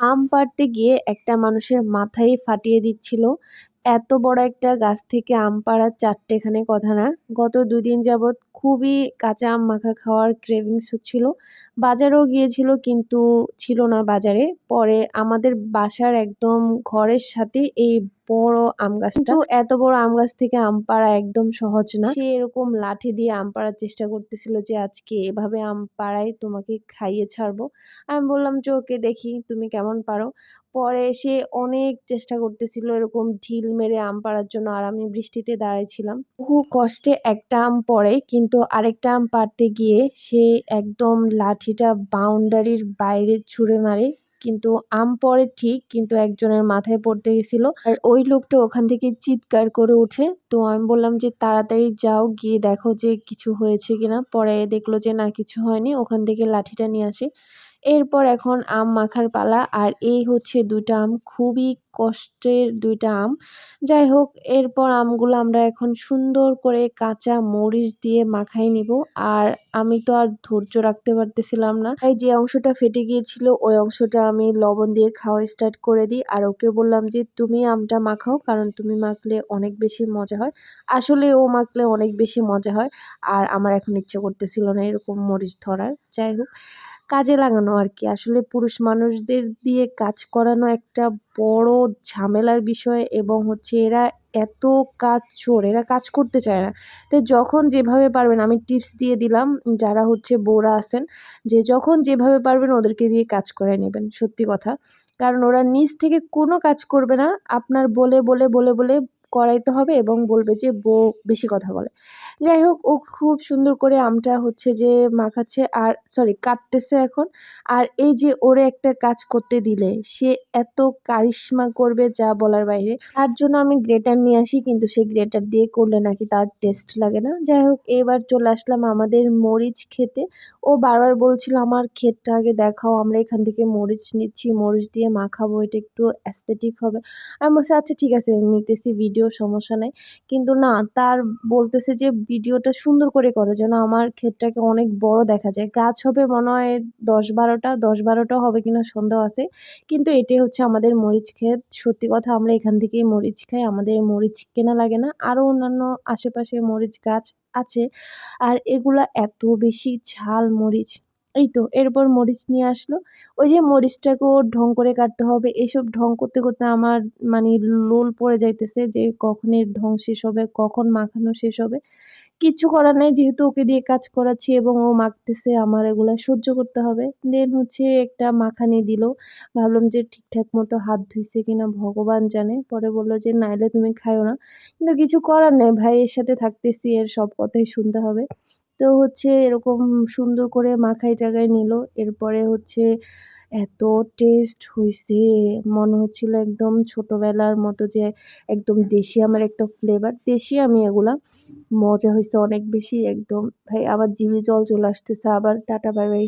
আম পাড়তে গিয়ে একটা মানুষের মাথায় ফাটিয়ে দিচ্ছিল। এত বড় একটা গাছ থেকে আম পাড়ার চারটেখানে কথা না। গত দুদিন যাবৎ খুবই কাঁচা আম মাখা খাওয়ার ক্রেভিংস হচ্ছিল। বাজারেও গিয়েছিল কিন্তু ছিল না বাজারে। পরে আমাদের বাসার একদম ঘরের সাথে এই বড় আম গাছটা তো এত বড় আম গাছ থেকে আম পাড়া একদম সহজ না। সে এরকম লাঠি দিয়ে আম পাড়ার চেষ্টা করতেছিল যে আজকে এভাবে আম পাড়াই তোমাকে খাইয়ে ছাড়বো। আমি বললাম যে ওকে দেখি তুমি কেমন পারো? পরে সে অনেক চেষ্টা করতেছিল এরকম ঢিল মেরে আম পাড়ার জন্য আর আমি বৃষ্টিতে দাঁড়াইছিলাম। বহু কষ্টে একটা আম পড়ে কিন্তু আরেকটা আম পাড়তে গিয়ে সে একদম লাঠিটা বাউন্ডারির বাইরে ছুঁড়ে মারে। কিন্তু আম পড়ে ঠিক, কিন্তু একজনের মাথায় পড়তে গেছিল। আর ওই লোকটা ওখান থেকে চিৎকার করে ওঠে। তো আমি বললাম যে, তাড়াতাড়ি যাও, গিয়ে দেখো যে কিছু হয়েছে কিনা। পরে দেখল যে, না, কিছু হয়নি। ওখান থেকে লাঠিটা নিয়ে আসে। এরপর এখন আম মাখার পালা, আর এই হচ্ছে দুইটা আম, খুবই কষ্টের দুইটা আম। যাই হোক, এরপর আমগুলো আমরা এখন সুন্দর করে কাঁচা মরিচ দিয়ে মাখাই নিব, আর আমি তো আর ধৈর্য রাখতে পারতেছিলাম না। তাই যে অংশটা ফেটে গিয়েছিল, ওই অংশটা আমি লবণ দিয়ে খাওয়া স্টার্ট করে দিই। আর ওকে বললাম যে, তুমি আমটা মাখাও, কারণ তুমি মাখলে অনেক বেশি মজা হয়। আসলে ও মাখলে অনেক বেশি মজা হয়, আর আমার এখন ইচ্ছে করতেছিল না এরকম মরিচ ধরার। যাই হোক কাজে লাগানো আর কি আসলে পুরুষ মানুষদের দিয়ে কাজ করানো একটা বড় ঝামেলার বিষয় এবং হচ্ছে এরা এত কাজ চোর, এরা কাজ করতে চায় না। তো যখন যেভাবে পারবেন, আমি টিপস দিয়ে দিলাম, যারা হচ্ছে বউরা আছেন, যে যখন যেভাবে পারবেন ওদেরকে দিয়ে কাজ করে নেবেন, সত্যি কথা। কারণ ওরা নিজ থেকে কোনো কাজ করবে না, আপনার বলে বলে বলে বলে করাইতে হবে এবং বলবে যে বউ বেশি কথা বলে। যাই হোক ও খুব সুন্দর করে আমটা হচ্ছে যে মাখাচ্ছে আর সরি কাটতেছে এখন। আর এই যে ওরে একটা কাজ করতে দিলে, সে এত কারিশমা করবে যা বলার বাইরে। তার জন্য আমি গ্রেটার নিয়ে আসি, কিন্তু সে গ্রেটার দিয়ে করলে নাকি তার টেস্ট লাগে না। যাই হোক এবার চলে আসলাম আমাদের মরিচ খেতে। ও বারবার বলছিল, আমার ক্ষেতটা আগে দেখাও, আমরা এখান থেকে মরিচ নিচ্ছি, মরিচ দিয়ে মাখাবো, এটা একটু অ্যাস্থেটিক হবে। আমি বলছি আচ্ছা ঠিক আছে, নিতেছি ভিডিও সমস্যা নেই। কিন্তু না, তার বলতেছে যে ভিডিওটা সুন্দর করে করে, যেন আমার ক্ষেতটাকে অনেক বড় দেখা যায়। গাছ হবে মনে হয় দশ বারোটা দশ বারোটা হবে কিনা সন্দেহ আছে, কিন্তু এটাই হচ্ছে আমাদের মরিচ ক্ষেত। সত্যি কথা, আমরা এখান থেকেই মরিচ খাই, আমাদের মরিচ কেনা লাগে না, আরও অন্যান্য আশেপাশে মরিচ গাছ আছে, আর এগুলা এত বেশি ঝাল মরিচ। এই তো, এরপর মরিচ নিয়ে আসলো। ওই যে মরিচটাকেও ঢং করে কাটতে হবে, এসব ঢং করতে করতে আমার মানে লোল পড়ে যাইতেছে যে কখন এর ঢং শেষ হবে, কখন মাখানো শেষ হবে। কিচ্ছু করার নেই, যেহেতু ওকে দিয়ে কাজ করাচ্ছি এবং ও মাখতেছে, আমার এগুলো সহ্য করতে হবে। দেন হচ্ছে একটা মাখানি দিল। ভাবলাম যে ঠিকঠাক মতো হাত ধুইছে কিনা, ভগবান জানে। পরে বলল যে, নাইলে তুমি খাইও না। কিন্তু কিছু করার নেই, ভাইয়ের সাথে থাকতেছি, এর সব কথাই শুনতে হবে। তো হচ্ছে এরকম সুন্দর করে মাখাই টাকাই নিল। এরপরে হচ্ছে এত টেস্ট হয়েছে মনে হচ্ছিল একদম ছোটোবেলার মতো যে একদম দেশি আমার একটা ফ্লেভার দেশি আমি এগুলা। মজা হয়েছে অনেক বেশি, একদম। ভাই, আবার জিভে জল চলে আসতেছে, আবার টাটা বাই বাই